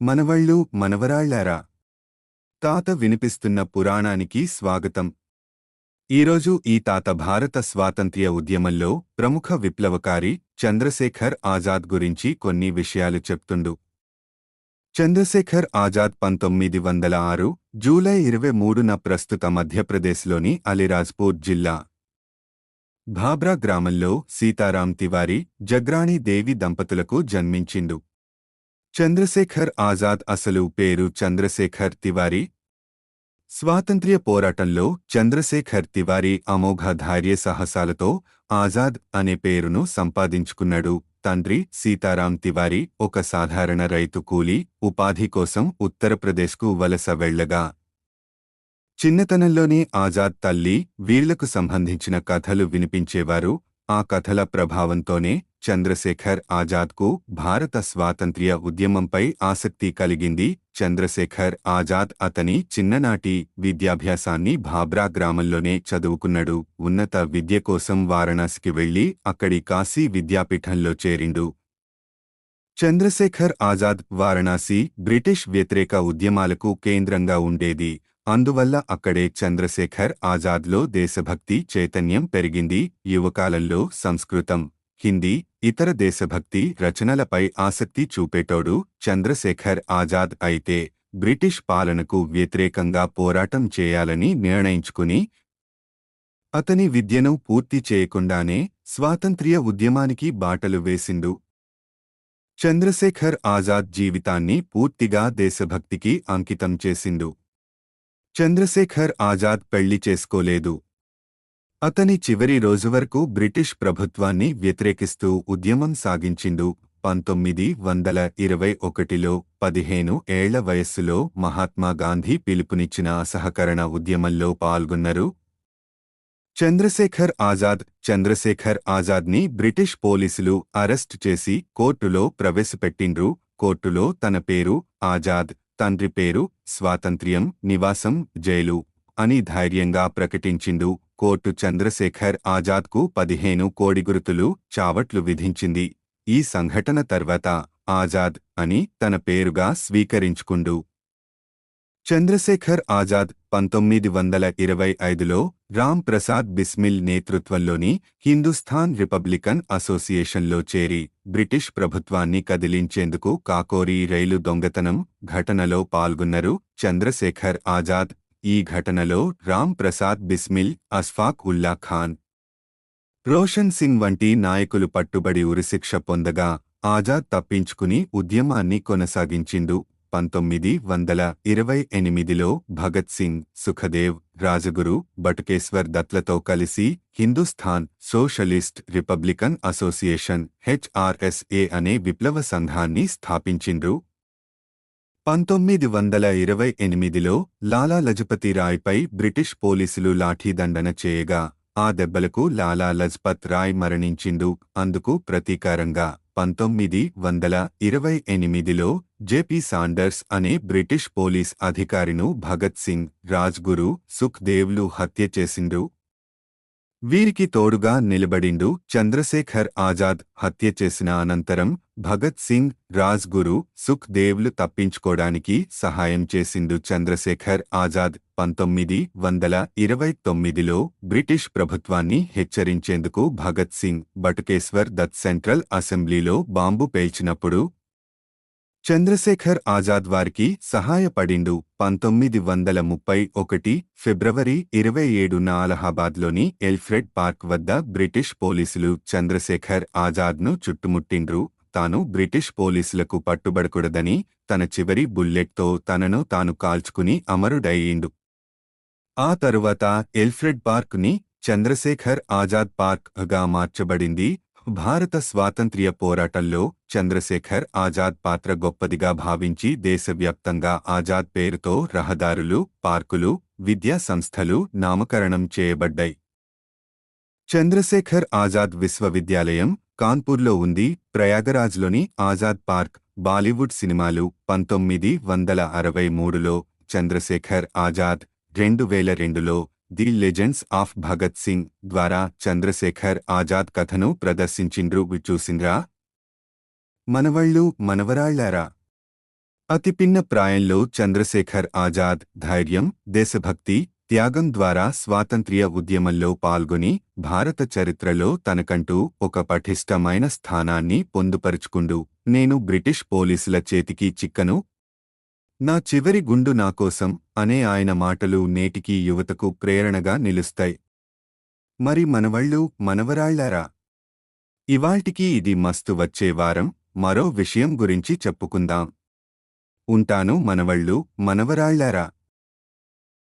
మనవళ్ళు మనవరాళ్ళారా? తాత వినిపిస్తున్న పురాణానికి స్వాగతం. ఈరోజు ఈ తాత భారత స్వాతంత్ర్య ఉద్యమంలో ప్రముఖ విప్లవకారి చంద్రశేఖర్ ఆజాద్ గురించి కొన్ని విషయాలు చెప్తుండు. చంద్రశేఖర్ ఆజాద్ పంతొమ్మిది వందల ఆరు జూలై ఇరవై మూడున ప్రస్తుత మధ్యప్రదేశ్లోని అలిరాజ్పూర్ జిల్లా భాబ్రా గ్రామంలో సీతారాం తివారీ జగ్రాణి దేవి దంపతులకు జన్మించిండు. చంద్రశేఖర్ ఆజాద్ అసలు పేరు చంద్రశేఖర్ తివారీ? స్వాతంత్ర్య పోరాటంలో చంద్రశేఖర్ తివారీ అమోఘ ధైర్య సాహసాలతో ఆజాద్ అనే పేరును సంపాదించుకున్నాడు. తండ్రి సీతారాం తివారీ ఒక సాధారణ రైతు కూలీ ఉపాధి కోసం ఉత్తరప్రదేశ్కు వలస వెళ్ళగా చిన్నతనంలోనే ఆజాద్ తల్లి వీళ్ళకు సంబంధించిన కథలు వినిపించేవారు. ఆ కథల ప్రభావంతోనే చంద్రశేఖర్ ఆజాద్కు భారత స్వాతంత్ర్య ఉద్యమంపై ఆసక్తి కలిగింది. చంద్రశేఖర్ ఆజాద్ అతని చిన్ననాటి విద్యాభ్యాసాన్ని భాబ్రా గ్రామంలోనే చదువుకున్నాడు. ఉన్నత విద్య కోసం వారణాసికి వెళ్ళి అక్కడి కాశీ విద్యాపీఠంలో చేరిండు. చంద్రశేఖర్ ఆజాద్ వారణాసి బ్రిటిష్ వ్యతిరేక ఉద్యమాలకు కేంద్రంగా ఉండేది. అందువల్ల అక్కడే చంద్రశేఖర్ ఆజాద్లో దేశభక్తి చైతన్యం పెరిగింది. యువకాలంలో సంస్కృతం హిందీ ఇతర దేశభక్తి రచనలపై ఆసక్తి చూపేటోడు చంద్రశేఖర్ ఆజాద్ అయితే బ్రిటిష్ పాలనకు వ్యతిరేకంగా పోరాటం చేయాలని నిర్ణయించుకుని అతని విద్యను పూర్తి చేయకుండానే స్వాతంత్ర్య ఉద్యమానికి బాటలు వేసిండు. చంద్రశేఖర్ ఆజాద్ జీవితాన్ని పూర్తిగా దేశభక్తికి అంకితం చేసిండు. చంద్రశేఖర్ ఆజాద్ పెళ్ళి చేసుకోలేదు. అతని చివరి రోజు వరకు బ్రిటిష్ ప్రభుత్వాన్ని వ్యతిరేకిస్తూ ఉద్యమం సాగించిండు. పంతొమ్మిది వందల ఇరవై ఒకటిలో పదిహేను ఏళ్ళ వయస్సులో మహాత్మా గాంధీ పిలుపునిచ్చిన అసహకరణ ఉద్యమంలో పాల్గొన్నారు. చంద్రశేఖర్ ఆజాద్ చంద్రశేఖర్ ఆజాద్ని బ్రిటిష్ పోలీసులు అరెస్ట్ చేసి కోర్టులో ప్రవేశపెట్టిండ్రు. కోర్టులో తన పేరు ఆజాద్ తండ్రి పేరు స్వాతంత్ర్యం నివాసం జైలు అని ధైర్యంగా ప్రకటించిండు. కోర్టు చంద్రశేఖర్ ఆజాద్కు పదిహేను కోడిగురుతులు చావట్లు విధించింది. ఈ సంఘటన తర్వాత ఆజాద్ అని తన పేరుగా స్వీకరించుకుండు. చంద్రశేఖర్ ఆజాద్ పంతొమ్మిది వందల ఇరవై ఐదులో రామ్ ప్రసాద్ బిస్మిల్ నేతృత్వంలోని హిందుస్థాన్ రిపబ్లికన్ అసోసియేషన్లో చేరి బ్రిటిష్ ప్రభుత్వాన్ని కదిలించేందుకు కాకోరీ రైలు దొంగతనం ఘటనలో పాల్గొన్నారు చంద్రశేఖర్ ఆజాద్. ఈ ఘటనలో రామ్ ప్రసాద్ బిస్మిల్ అస్ఫాక్ ఉల్లా ఖాన్ రోషన్ సింగ్ వంటి నాయకులు పట్టుబడి ఉరిశిక్ష పొందగా ఆజాద్ తప్పించుకుని ఉద్యమాన్ని కొనసాగించిండు. పంతొమ్మిది వందల ఇరవై ఎనిమిదిలో భగత్ సింగ్ సుఖదేవ్ రాజగురు బటుకేశ్వర్ దత్లతో కలిసి Hindustan Socialist Republican Association HSRA అనే విప్లవ సంఘాన్ని స్థాపించిండ్రు. పంతొమ్మిది వందల ఇరవై ఎనిమిదిలో లాలా లజపతి రాయ్పై బ్రిటిష్ పోలీసులు లాఠీదండన చేయగా ఆ దెబ్బలకు లాలా లజ్పత్ రాయ్ మరణించిండు. అందుకు ప్రతీకారంగా పంతొమ్మిది వందల ఇరవై ఎనిమిదిలో జేపీ సాండర్స్ అనే బ్రిటిష్ పోలీస్ అధికారిను భగత్ సింగ్ రాజ్గురు సుఖ్దేవ్లు హత్య చేసిండు. వీరికి తోడుగా నిలబడిండు చంద్రశేఖర్ ఆజాద్ హత్య చేసిన అనంతరం భగత్ సింగ్ రాజ్గురు సుఖ్ దేవ్లు తప్పించుకోడానికి సహాయం చేసిండు చంద్రశేఖర్ ఆజాద్. పంతొమ్మిది వందల ఇరవై తొమ్మిదిలో బ్రిటిష్ ప్రభుత్వాన్ని హెచ్చరించేందుకు భగత్ సింగ్ బటుకేశ్వర్ దత్ సెంట్రల్ అసెంబ్లీలో బాంబు పేల్చినప్పుడు చంద్రశేఖర్ ఆజాద్ వారికి సహాయపడిండు. పంతొమ్మిది వందల ముప్పై ఒకటి ఫిబ్రవరి ఇరవై ఏడున అలహాబాద్లోని ఎల్ఫ్రెడ్ పార్క్ వద్ద బ్రిటిష్ పోలీసులు చంద్రశేఖర్ ఆజాద్ను చుట్టుముట్టిండ్రు. తాను బ్రిటిష్ పోలీసులకు పట్టుబడకూడదని తన చివరి బుల్లెట్తో తనను తాను కాల్చుకుని అమరుడయ్యిండు. ఆ తరువాత ఎల్ఫ్రెడ్ పార్క్ని చంద్రశేఖర్ ఆజాద్ పార్క్గా మార్చబడింది. భారత స్వాతంత్ర్య పోరాటంలో చంద్రశేఖర్ ఆజాద్ పాత్ర గొప్పదిగా భావించి దేశవ్యాప్తంగా ఆజాద్ పేరుతో రహదారులు పార్కులు విద్యా సంస్థలు నామకరణం చేయబడ్డాయి. చంద్రశేఖర్ ఆజాద్ విశ్వవిద్యాలయం కాన్పూర్లో ఉంది. ప్రయాగరాజ్లోని ఆజాద్ పార్క్ బాలీవుడ్ సినిమాలు పంతొమ్మిది వందల అరవై మూడులో చంద్రశేఖర్ ఆజాద్ రెండు వేల రెండులో the legends of Bhagat Singh ద్వారా చంద్రశేఖర్ ఆజాద్ కథను ప్రదర్శించిండ్రు. చూసిండ్రా? మనవళ్ళు మనవరాళ్ళారా? అతిపిన్న ప్రాయంలో చంద్రశేఖర్ ఆజాద్ ధైర్యం దేశభక్తి త్యాగం ద్వారా స్వాతంత్ర్య ఉద్యమంలో పాల్గొని భారత చరిత్రలో తనకంటూ ఒక పటిష్టమైన స్థానాన్ని పొందుపరుచుకుండు. నేను బ్రిటిష్ పోలీసుల చేతికి చిక్కను నా చివరి గుండు నాకోసం అనే ఆయన మాటలు నేటికీ యువతకు ప్రేరణగా నిలుస్తాయి. మరి మనవళ్ళు మనవరాళ్ళారా? ఇవాల్టికి ఇది మస్తు వచ్చే వారం మరో విషయం గురించి చెప్పుకుందాం. ఉంటాను మనవళ్ళు మనవరాళ్ళారా?